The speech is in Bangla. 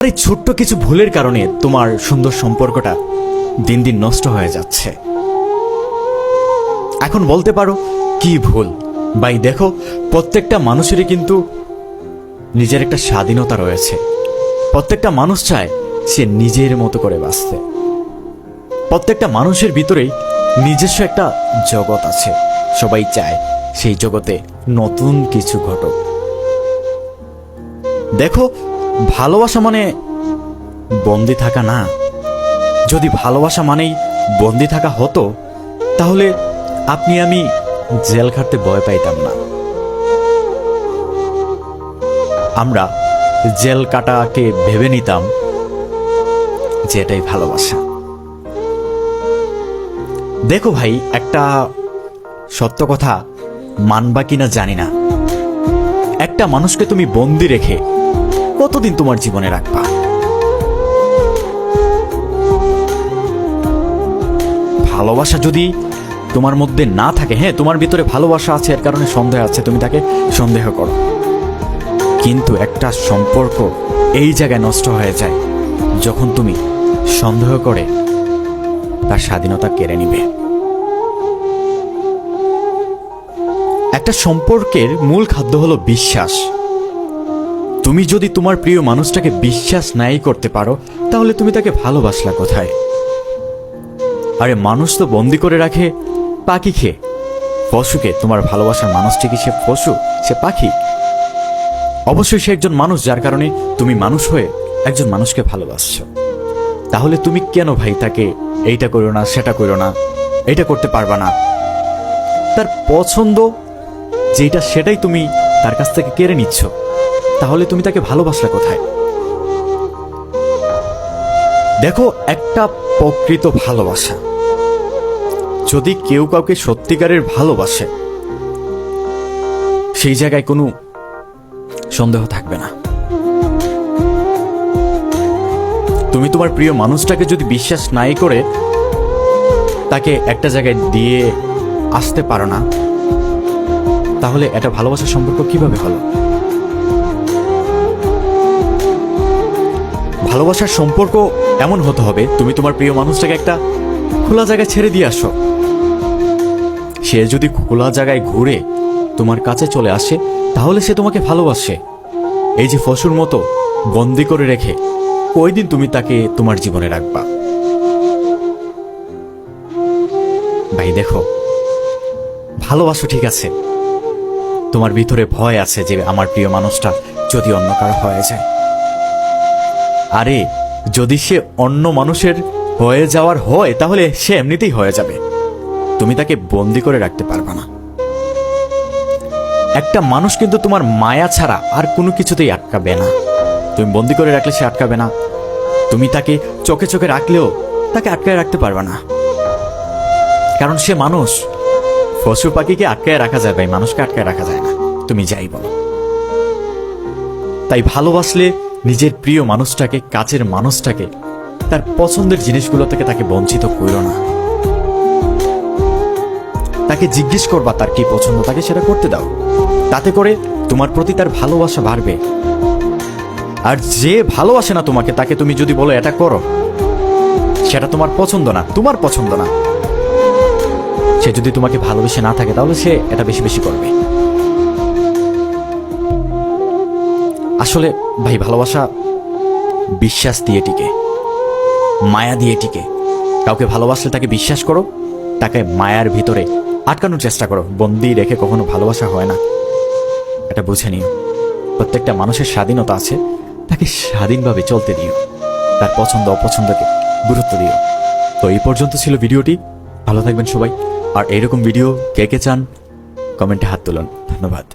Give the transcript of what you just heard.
আর এই ছোট্ট কিছু ভুলের কারণে তোমার সুন্দর সম্পর্কটা দিন দিন নষ্ট হয়ে যাচ্ছে। এখন বলতে পারো, কি ভুল? ভাই দেখো, প্রত্যেকটা মানুষেরই কিন্তু নিজের একটা স্বাধীনতা রয়েছে। প্রত্যেকটা মানুষ চায় সে নিজের মতো করে বাঁচতে। প্রত্যেকটা মানুষের ভিতরেই নিজস্ব একটা জগৎ আছে। সবাই চায় সেই জগতে নতুন কিছু ঘটক। দেখো ভালোবাসা মানে বন্দি থাকা না। যদি ভালোবাসা মানেই বন্দি থাকা হতো, তাহলে আপনি আমি জেল খাটতে ভয় পাইতাম না। আমরা জেল কাটাকে ভেবে নিতাম যে এটাই ভালোবাসা। দেখো ভাই, একটা সত্য কথা মানবা কিনা জানি না। একটা মানুষকে তুমি বন্দি রেখে কতদিন তোমার জীবনে রাখবা? ভালোবাসা যদি তোমার মধ্যে না থাকে হ্যাঁ তোমার ভিতরে ভালোবাসা আছে, এর কারণে সন্দেহ আছে, তুমি তাকে সন্দেহ করো। কিন্তু একটা সম্পর্ক এই জায়গায় নষ্ট হয়ে যায়, যখন তুমি সন্দেহ করে তার স্বাধীনতা কেড়ে নিবে। একটা সম্পর্কের মূল খাদ্য হলো বিশ্বাস। তুমি যদি তোমার প্রিয় মানুষটাকে বিশ্বাস নাই করতে পারো, তাহলে তুমি তাকে ভালোবাসলা কোথায়? আরে মানুষ তো বন্দি করে রাখে, পাখি খেয়ে। পশুকে, তোমার ভালোবাসার মানুষটি কি সে পশু? সে পাখি? অবশ্যই সে একজন মানুষ, যার কারণে তুমি মানুষ হয়ে একজন মানুষকে ভালোবাসছ। তাহলে তুমি কেন ভাই তাকে এইটা করো না, সেটা করো না, এটা করতে পারবা না? তার পছন্দ যেটা সেটাই তুমি তার কাছ থেকে কেড়ে নিচ্ছ। তাহলে তুমি তাকে ভালোবাসলা কোথায়? দেখো, একটা প্রকৃত ভালোবাসা। যদি কেউ কাউকে সত্যিকারের ভালোবাসে, সেই জায়গায় কোনো সন্দেহ থাকবে না। তুমি তোমার প্রিয় মানুষটাকে যদি বিশ্বাস নাই করে, তাকে একটা জায়গায় দিয়ে আসতে পারো না, তাহলে এটা ভালোবাসার সম্পর্ক কীভাবে হলো? ভালোবাসার সম্পর্ক এমন হতে হবে, তুমি তোমার প্রিয় মানুষটাকে একটা খোলা জায়গায় ছেড়ে দিয়ে আসো। সে যদি খোলা জায়গায় ঘুরে তোমার কাছে চলে আসে, তাহলে সে তোমাকে ভালোবাসে। এই যে ফসুর মতো বন্দি করে রেখে, কয়দিন তুমি তাকে তোমার জীবনে রাখবা? ভাই, দেখো, ভালোবাসো ঠিক আছে, তোমার ভিতরে ভয় আছে যে আমার প্রিয় মানুষটা যদি অন্য কারও হয়ে যায়। আরে, যদি সে অন্য মানুষের হয়ে যাওয়ার হয়, তাহলে সে এমনিতেই হয়ে যাবে। তুমি তাকে বন্দি করে রাখতে পারবে না। একটা মানুষ কিন্তু তোমার মায়া ছাড়া আর কোনো কিছুতেই আটকাবে না। তুমি বন্দি করে রাখলে সে আটকাবে না। তুমি তাকে চোখে চোখে রাখলেও তাকে আটকায় রাখতে পারবে না। কারণ সে মানুষ। পশু পাখিকে আটকায় রাখা যায় ভাই, মানুষকে আটকায় রাখা যায় না। তুমি যাই বলো। তাই ভালোবাসলে নিজের প্রিয় মানুষটাকে, কাছের মানুষটাকে, তার পছন্দের জিনিসগুলো থেকে তাকে বঞ্চিত করো না। তাকে জিজ্ঞেস করবা তার কি পছন্দ, তাকে সেটা করতে দাও। তাতে করে তোমার প্রতি তার ভালোবাসা বাড়বে। আর যে ভালোবাসে না তোমাকে, তাকে তুমি যদি বলো, এটা করো। সেটা তোমার পছন্দ না, তোমার পছন্দ না। সে যদি তোমাকে ভালোবেসে না থাকে, তাহলে সে এটা বেশি বেশি করবে। আসলে ভাই ভালোবাসা বিশ্বাস দিয়ে টিকে, মায়া দিয়ে টিকে। কাউকে ভালোবাসলে তাকে বিশ্বাস করো, তাকে মায়ার ভিতরে আটকানোর চেষ্টা করো, বন্দি রেখে কখনো ভালোবাসা হয় না। এটা বুঝে নিও। প্রত্যেকটা মানুষের স্বাধীনতা আছে, তাকে স্বাধীনভাবে চলতে দিও। তার পছন্দ, অপছন্দকে গুরুত্ব দিও। তো এই পর্যন্ত ছিল ভিডিওটি। ভালো থাকবেন সবাই। আর এরকম ভিডিও কে কে চান, কমেন্টে হাত তুলুন। ধন্যবাদ।